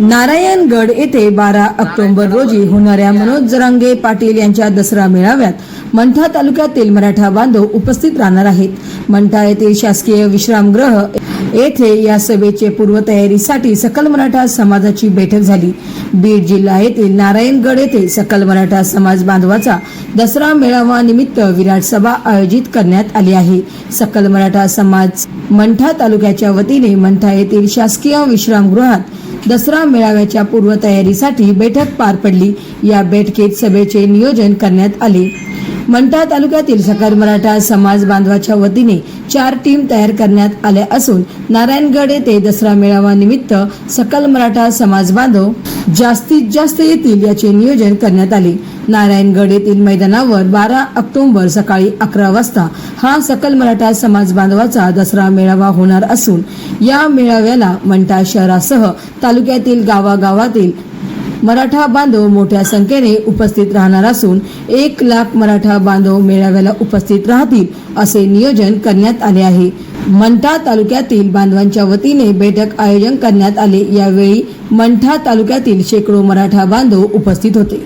नारायणगड येथे बारा ऑक्टोबर रोजी होणाऱ्या मनोज जरांगे पाटील यांच्या दसरा मेळाव्यात मंठा तालुक्यातील मराठा बांधव उपस्थित राहणार आहेत. मंठा येथील शासकीय विश्रामगृह येथे या सभेचे पूर्वतयारीसाठी सकल मराठा समाजाची बैठक झाली. बीड जिल्हा येथील नारायणगड येथे सकल मराठा समाज बांधवाचा दसरा मेळावा निमित्त विराट सभा आयोजित करण्यात आली आहे. सकल मराठा समाज मंठा तालुक्याच्या वतीने मंठा येथील शासकीय विश्रामगृहात दसरा मेळाव्याच्या पूर्वतयारीसाठी बैठक पार पडली. या बैठकीत सभेचे नियोजन करण्यात आले. मंठा तालुक्यातील सकल मराठा समाज बांधवाच्या वतीने चार टीम तयार करण्यात आल्या असून नारायणगड येथे दसरा मेळावा निमित्त सकल मराठा समाज बांधव जास्तीत जास्त येतील याचे नियोजन करण्यात आले. नारायणगड येथील मैदानावर बारा ऑक्टोबर सकाळी अकरा वाजता हा सकल मराठा समाज बांधवाचा दसरा मेळावा होणार असून या मेळाव्याला मंठा शहरासह तालुक्यातील गावागावातील मराठा बांधव मोठ्या संख्येने उपस्थित राहणार असून एक लाख मराठा बांधव मेळाव्याला उपस्थित राहतील असे नियोजन करण्यात आले आहे. मंठा तालुक्यातील बांधवांच्या वतीने बैठक आयोजन करण्यात आले. यावेळी मंठा तालुक्यातील शेकडो मराठा बांधव उपस्थित होते.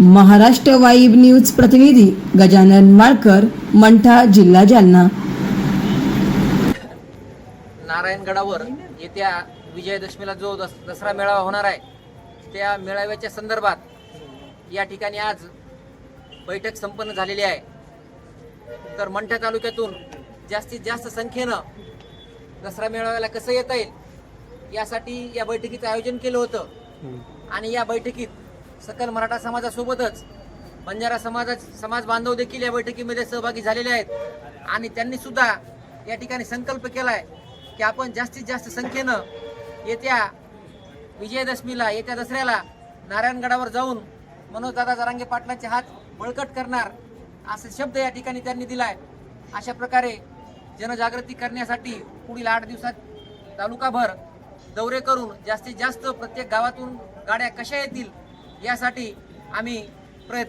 महाराष्ट्र वाईब न्यूज प्रतिनिधी गजानन माळकर मंठा जिल्हा जालना. नारायणगडावर येत्या विजयादशमीला जो दस दसरा मेळावा होणार आहे त्या मेळाव्याच्या संदर्भात या ठिकाणी आज बैठक संपन्न झालेली आहे. तर मंठा तालुक्यातून जास्तीत जास्त संख्येनं दसरा मेळाव्याला कसं येता येईल यासाठी या बैठकीचं आयोजन केलं होतं. आणि या बैठकीत सकल मराठा समाजासोबतच बंजारा समाजा समाज बांधव देखील या बैठकीमध्ये सहभागी झालेले आहेत. आणि त्यांनी सुद्धा या ठिकाणी संकल्प केलाय की आपण जास्तीत जास्त संख्येनं येत्या विजयदशमीला येत्या दसऱ्याला नारायणगडावर जाऊन मनोजदादा जरांगे पाटलांचे हात बळकट करणार असे शब्द या ठिकाणी त्यांनी दिलाय. अशा प्रकारे जनजागृती करण्यासाठी पुढील आठ दिवसात तालुकाभर दौरे करून जास्तीत जास्त प्रत्येक गावातून गाड्या कशा येतील यासाठी आम्ही प्रयत्न